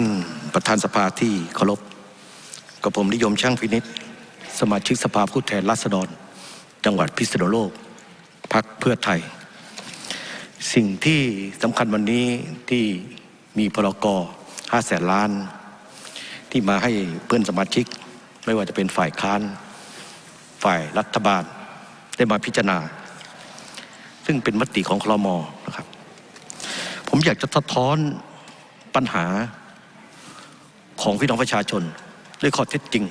านประธานสภาที่เคารพกับผมนิยมช่างพินิษสมาชิกสภาผู้แทนราษฎร จังหวัดพิษณุโลกพักเพื่อไทย สิ่งที่สำคัญวันนี้ที่มีพรก5แสนล้าน ที่มาให้เพื่อนสมาชิก ไม่ว่าจะเป็นฝ่ายค้าน ฝ่ายรัฐบาล ได้มาพิจารณา ซึ่งเป็นมติของคลมนะครับ ผมอยากจะสะท้อนปัญหา ของพี่น้องประชาชนด้วยข้อเท็จจริง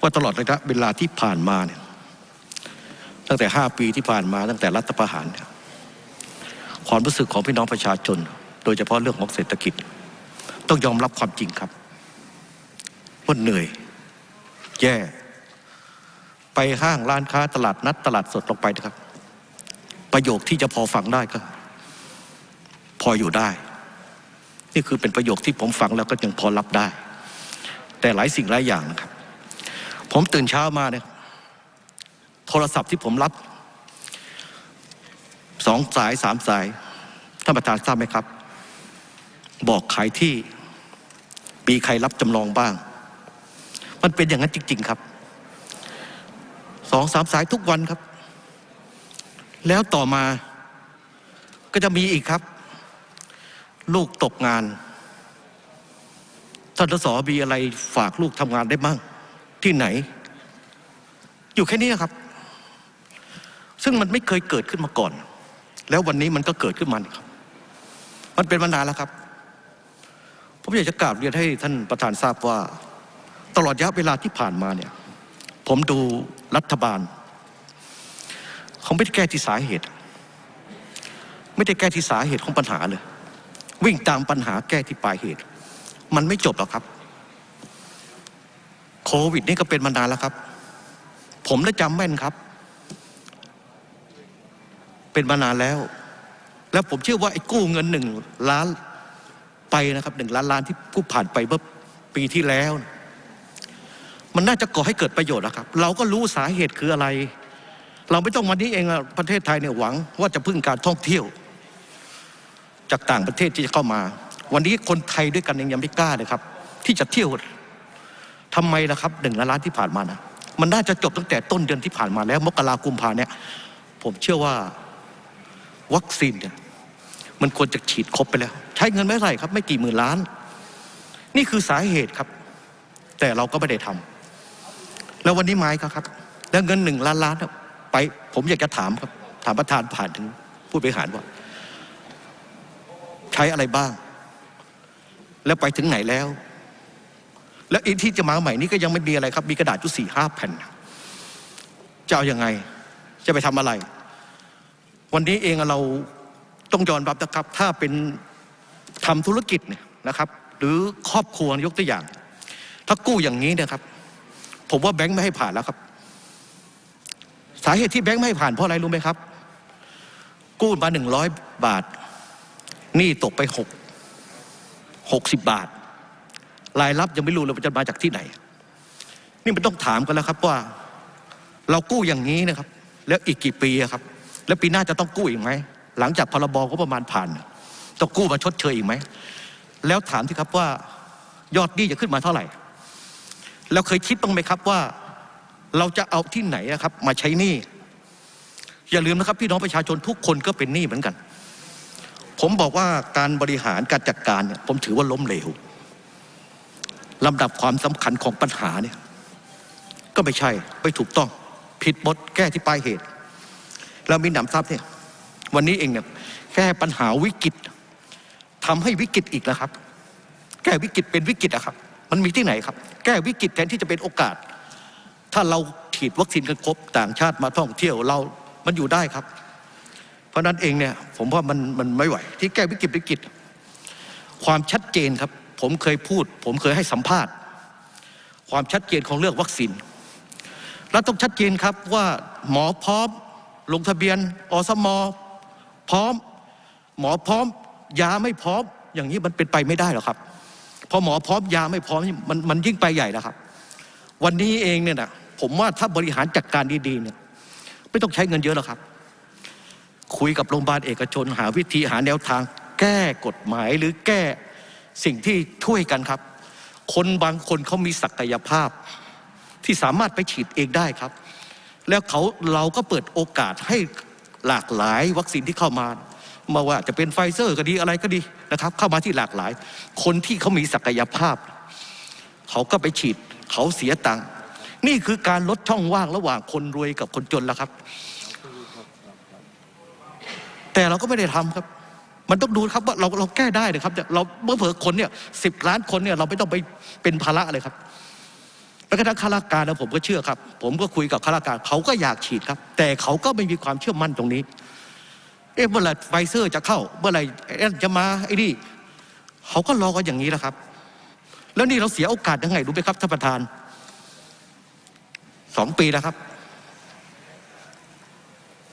ว่าตลอดระยะเวลาที่ผ่านมาเนี่ยตั้งแต่5ปีที่ผ่านมาตั้งแต่รัฐประหารเนี่ยความรู้สึกของพี่น้องประชาชน โดยเฉพาะเรื่องของเศรษฐกิจ ต้องยอมรับความจริงครับว่าเหนื่อย แย่ ไปห้างร้านค้าตลาดนัดตลาดสดลงไปนะครับ ประโยคที่จะพอฟังได้ก็ พออยู่ได้ นี่คือเป็นประโยคที่ผมฟังแล้วก็ยังพอรับได้ แต่หลายสิ่งหลายอย่างนะครับ ผมตื่นเช้ามาเนี่ยโทรศัพท์ที่ผมรับสองสายสามสายท่านประธานทราบไหมครับ บอกขายที่มีใครรับจำนองบ้าง มันเป็นอย่างนั้นจริง ๆ ครับสองสามสายทุกวันครับ แล้วต่อมาก็จะมีอีกครับ ลูกตกงาน ท่านทศมีอะไรฝากลูกทำงานได้บ้าง ที่ไหน อยู่แค่นี้ครับ ซึ่งมันไม่เคยเกิดขึ้นมาก่อน แล้ววันนี้มันก็เกิดขึ้นมาครับ มันเป็นมานานแล้วครับ ผมอยากจะกราบเรียนให้ท่านประธานทราบว่า ตลอดระยะเวลาที่ผ่านมาเนี่ย ผมดูรัฐบาลเขาไม่ได้แก้ที่สาเหตุ ไม่ได้แก้ที่สาเหตุของปัญหาเลย วิ่งตามปัญหาแก้ที่ปลายเหตุ มันไม่จบหรอกครับ โควิดนี่ก็เป็นมานานแล้วครับ ผมได้จำแม่นครับ เป็นมานานแล้ว แล้วผมเชื่อว่าไอ้กู้เงินหนึ่งล้านไปนะครับหนึ่งล้านล้านที่กู้ผ่านไปเมื่อปีที่แล้ว มันน่าจะก่อให้เกิดประโยชน์นะครับ เราก็รู้สาเหตุคืออะไร เราไม่ต้องวันนี้เองประเทศไทยเนี่ยหวังว่าจะพึ่งการท่องเที่ยว จากต่างประเทศที่จะเข้ามา วันนี้คนไทยด้วยกันเองยังไม่กล้าเลยครับ ที่จะเที่ยวทำไมล่ะครับหนึ่งล้านล้านที่ผ่านมานะมันน่าจะจบตั้งแต่ต้นเดือนที่ผ่านมาแล้ว มกรากุมภาเนี่ย ผมเชื่อว่าวัคซีนเนี่ยมันควรจะฉีดครบไปแล้ว ใช้เงินไม่ไรครับ ไม่กี่หมื่นล้าน นี่คือสาเหตุครับ แต่เราก็ไม่ได้ทำแล้ววันนี้ไม้ครับ แล้วเงินหนึ่งล้านล้านไป ผมอยากจะถามครับ ถามประธานผ่านถึงผู้บริหารว่า ใช้อะไรบ้าง แล้วไปถึงไหนแล้ว แล้วอีกที่จะมาใหม่นี้ก็ยังไม่มีอะไรครับ มีกระดาษจุดสี่ห้าแผ่นจะเอาอยัางไง จะไปทำอะไร วันนี้เองเราต้องยอมรับนะครับ ถ้าเป็นทำธุรกิจเนี่ยนะครับ หรือครอบครัวยกตัวอย่าง ถ้ากู้อย่างนี้นี่ยครับ ผมว่าแบงค์ไม่ให้ผ่านแล้วครับ สาเหตุที่แบงค์ไม่ให้ผ่านเพราะอะไรรู้ไหมครับ กู้มาหนึ่งร้อยบาท หนี้ตกไปหกหกสิบบาท รายรับยังไม่รู้เลยว่าจะมาจากที่ไหน นี่มันต้องถามกันแล้วครับว่า เรากู้อย่างนี้นะครับ แล้วอีกกี่ปีครับ แล้วปีหน้าจะต้องกู้อีกไหมหลังจากพรบก็ประมาณผ่านต้องกู้มาชดเชยอีกไหมแล้วถามที่ครับว่ายอดหนี้จะขึ้นมาเท่าไหร่แล้วเคยคิดบ้างไหมครับว่าเราจะเอาที่ไหนนะครับ มาใช้หนี้อย่าลืมนะครับ พี่น้องประชาชนทุกคนก็เป็นหนี้เหมือนกัน ผมบอกว่าการบริหารการจัดการเนี่ยผมถือว่าล้มเหลวลำดับความสำคัญของปัญหาเนี่ยก็ไม่ใช่ไม่ถูกต้อง ผิดบทแก้ที่ปลายเหตุแล้วมีหนำซ้ำเนี่ยวันนี้เองเนี่ยแก้ปัญหาวิกฤตทำให้วิกฤตอีกแล้วครับ แก้วิกฤตเป็นวิกฤตอะครับ มันมีที่ไหนครับ แก้วิกฤตแทนที่จะเป็นโอกาส ถ้าเราฉีดวัคซีนกันครบต่างชาติมาท่องเที่ยวเรา มันอยู่ได้ครับ เพราะนั้นเองเนี่ยผมว่ามันมันไม่ไหว ที่แก้วิกฤตวิกฤตความชัดเจนครับ ผมเคยพูด ผมเคยให้สัมภาษณ์ ความชัดเจนของเรื่องวัคซีนเราต้องชัดเจนครับว่าหมอพร้อมลงทะเบียนอสมพร้อม หมอพร้อม ยาไม่พร้อม อย่างนี้มันเป็นไปไม่ได้หรอกครับพอหมอพร้อมยาไม่พร้อมมันมันยิ่งไปใหญ่แล้วครับ วันนี้เองเนี่ยนะผมว่าถ้าบริหารจัดการดีๆเนี่ยไม่ต้องใช้เงินเยอะหรอกครับ คุยกับโรงพยาบาลเอกชน หาวิธีหาแนวทาง แก้กฎหมายหรือแก้สิ่งที่ช่วยกันครับ คนบางคนเขามีศักยภาพ ที่สามารถไปฉีดเองได้ครับ แล้วเขาเราก็เปิดโอกาสให้หลากหลายวัคซีนที่เข้ามาไมาว่าจะเป็นไฟเซอร์ก็ดีอะไรก็ดีนะครับ เข้ามาที่หลากหลาย คนที่เขามีศักยภาพ เขาก็ไปฉีด เขาเสียตังค์นี่คือการลดช่องว่างระหว่างคนรวยกับคนจนแล้วครับ แต่เราก็ไม่ได้ทำครับ มันต้องดูครับว่าเราเราแก้ได้นะครับเราเมื่อเผลอคนเนี่ยสิบล้านคนเนี่ยเราไม่ต้องไปเป็นภาระเลยครับแล้วก็ทางข้าราชการนะผมก็เชื่อครับ ผมก็คุยกับข้าราชการเขาก็อยากฉีดครับ แต่เขาก็ไม่มีความเชื่อมั่นตรงนี้ เอ๊ะเมื่อไหร่ไฟเซอร์จะเข้า เมื่อไหร่จะมาไอ้นี่เขาก็รอกันอย่างนี้แหละครับ แล้วนี่เราเสียโอกาสยังไงรู้ไหมครับท่านประธานสองปีนะครับ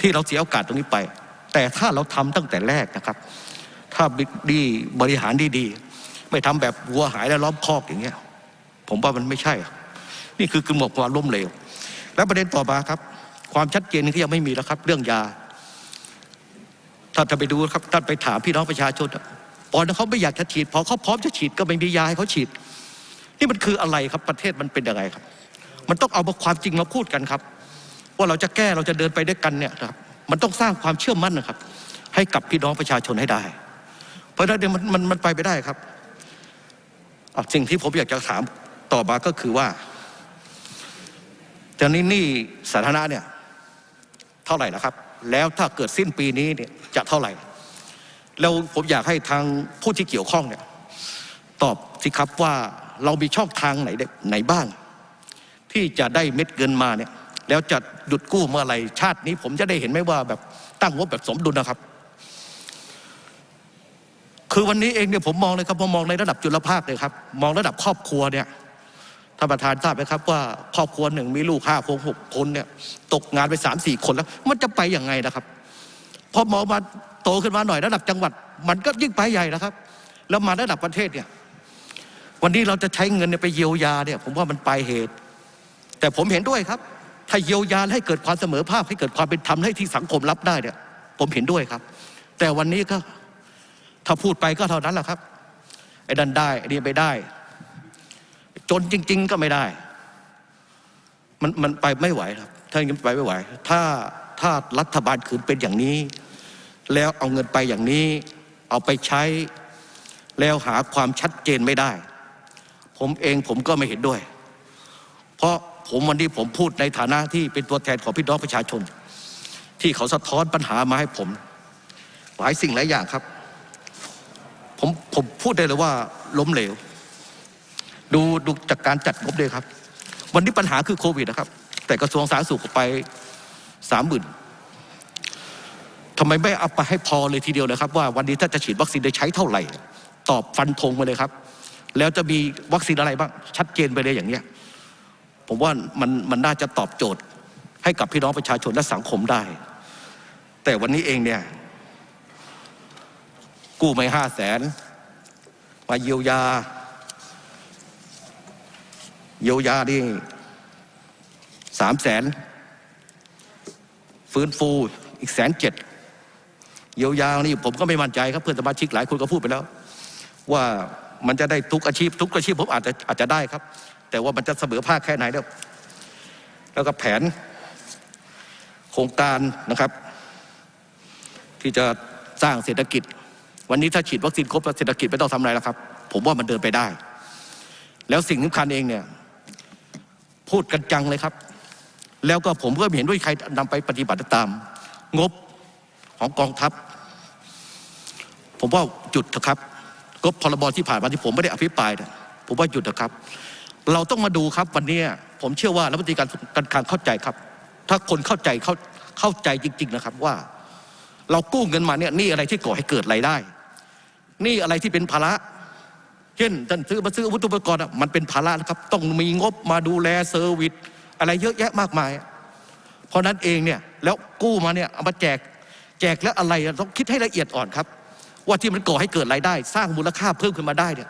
ที่เราเสียโอกาสตรงนี้ไป แต่ถ้าเราทำตั้งแต่แรกนะครับ ถ้าดีบริหารดีๆ ไม่ทำแบบวัวหายแล้วล้อมคอกอย่างเงี้ย ผมว่ามันไม่ใช่ นี่คือกำหนดความล้มเหลว และประเด็นต่อมาครับ ความชัดเจนนี่ก็ยังไม่มีแล้วครับ เรื่องยาถ้าจะไปดูครับท่านไปถามพี่น้องประชาชนตอนนั้นเขาไม่อยากจะฉีดพอเขาพร้อมจะฉีดก็ไม่มียาให้เขาฉีด นี่มันคืออะไรครับประเทศมันเป็นยังไงครับ มันต้องเอาความจริงมาพูดกันครับ ว่าเราจะแก้เราจะเดินไปด้วยกันเนี่ยครับ มันต้องสร้างความเชื่อมั่นนะครับ ให้กับพี่น้องประชาชนให้ได้ เพราะฉะนั้นเดี๋ยวมันมันมันไปไม่ได้ครับสิ่งที่ผมอยากจะถามต่อมาก็คือว่าตอนนี้หนี่สาธารณะเนี่ยเท่าไหร่แล้วครับ แล้วถ้าเกิดสิ้นปีนี้เนี่ยจะเท่าไหร่ แล้วผมอยากให้ทางผู้ที่เกี่ยวข้องเนี่ยตอบสิครับว่าเรามีช่องทางไหนได้ไหนบ้าง ที่จะได้เม็ดเงินมาเนี่ย แล้วจะหยุดกู้เมื่อไหร่ชาตินี้ ผมจะได้เห็นไหมว่าแบบตั้งงบแบบสมดุลนะครับ คือวันนี้เองเนี่ยผมมองเลยครับผมมองในระดับจุลภาคเลยครับ มองระดับครอบครัวเนี่ยท่านประธานทราบไหมครับว่าครอบครัวหนึ่งมีลูกห้าคนหกคนเนี่ยตกงานไปสามสี่คนแล้ว มันจะไปยังไงนะครับพอมองมาโตขึ้นมาหน่อยระดับจังหวัด มันก็ยิ่งไปใหญ่นะครับ แล้วมาระดับประเทศเนี่ยวันนี้เราจะใช้เงินไปเยียวยาเนี่ย ผมว่ามันปลายเหตุ แต่ผมเห็นด้วยครับ ถ้าเยียวยาให้เกิดความเสมอภาคให้เกิดความเป็นธรรมให้ที่สังคมรับได้เนี่ย ผมเห็นด้วยครับ แต่วันนี้ก็ถ้าพูดไปก็เท่านั้นแหละครับ ไอ้ดันได้ไอ้นี่ไม่ได้ จนจริง ๆ ก็ไม่ได้ มันมันไปไม่ไหวครับ ถ้าอย่างนี้ไปไม่ไหว ถ้าถ้ารัฐบาลขืนเป็นอย่างนี้ แล้วเอาเงินไปอย่างนี้ เอาไปใช้ แล้วหาความชัดเจนไม่ได้ ผมเองผมก็ไม่เห็นด้วย เพราะ ผมวันนี้ผมพูดในฐานะที่เป็นตัวแทนของพี่น้องประชาชน ที่เขาสะท้อนปัญหามาให้ผม หลายสิ่งหลายอย่างครับ ผมผมพูดได้เลยว่าล้มเหลว ดูดูจากการจัดงบเลยครับ วันนี้ปัญหาคือโควิดนะครับ แต่กระทรวงสาธารณสุขไปสามหมื่นทำไมไม่เอาไปให้พอเลยทีเดียวนะครับ ว่าวันนี้ถ้าจะฉีดวัคซีนได้ใช้เท่าไหร่ ตอบฟันธงมาเลยครับ แล้วจะมีวัคซีนอะไรบ้างชัดเจนไปเลยอย่างเนี้ย ผมว่ามันมันน่าจะตอบโจทย์ ให้กับพี่น้องประชาชนและสังคมได้ แต่วันนี้เองเนี่ยกู้ไม่ห้าแสนมาเยียวยา เยียวยานี่สามแสนฟื้นฟูอีกแสนเจ็ดเยียวยานี่ผมก็ไม่มั่นใจครับเพื่อนสมาชิกหลายคนก็พูดไปแล้ว ว่ามันจะได้ทุกอาชีพ ทุกอาชีพผมอาจจะอาจจะได้ครับ แต่ว่ามันจะเสมอภาคแค่ไหนแล้วแล้วก็แผนโครงการนะครับ ที่จะสร้างเศรษฐกิจ วันนี้ถ้าฉีดวัคซีนครบเศรษฐกิจไม่ต้องทำอะไรแล้วครับ ผมว่ามันเดินไปได้ แล้วสิ่งสำคัญเองเนี่ย พูดกันจังเลยครับ แล้วก็ผมก็เห็นด้วยใครนำไปปฏิบัติตาม งบของกองทัพ ผมว่าหยุดเถอะครับงบพรบที่ผ่านมาที่ผมไม่ได้อภิปรายนะผมว่าหยุดเถอะครับ เราต้องมาดูครับวันนี้ผมเชื่อว่ารัฐมนตรีการการคลังเข้าใจครับ ถ้าคนเข้าใจเข้าเข้าใจจริง ๆนะครับว่า เรากู้เงินมาเนี่ยนี่อะไรที่ก่อให้เกิดรายได้ นี่อะไรที่เป็นภาระเช่นท่านซื้อมาซื้ออาวุธอุปกรณ์อะมันเป็นภาระนะครับ ต้องมีงบมาดูแลเซอร์วิสอะไรเยอะแยะมากมาย เพราะนั้นเองเนี่ยแล้วกู้มาเนี่ยเอามาแจกแจกแล้วอะไรต้องคิดให้ละเอียดอ่อนครับ ว่าที่มันก่อให้เกิดรายได้ สร้างมูลค่าเพิ่มขึ้นมาได้เนี่ย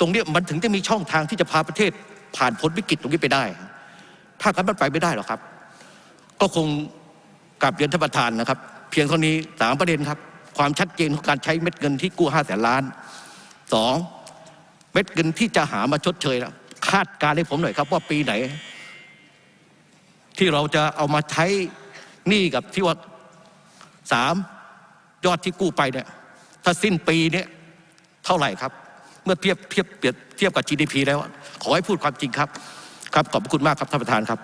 ตรงนี้มันถึงจะมีช่องทางที่จะพาประเทศ ผ่านพ้นวิกฤตตรงนี้ไปได้ ถ้ากันมันไปไม่ได้หรอกครับ ก็คงกลับเรียนท่านประธานนะครับ เพียงเท่านี้สามประเด็นครับ ความชัดเจนของการใช้เม็ดเงินที่กู้ห้าแสนล้านสองเม็ดเงินที่จะหามาชดเชยนะคาดการณ์ให้ผมหน่อยครับ ว่าปีไหน ที่เราจะเอามาใช้หนี้กับที่ว่าสามยอดที่กู้ไปเนี่ย ถ้าสิ้นปีเนี่ยเท่าไหร่ครับ เมื่อเทียบเทียบเปรียบเทียบกับ GDP แล้ว ขอให้พูดความจริงครับ ครับขอบคุณมากครับท่านประธานครับ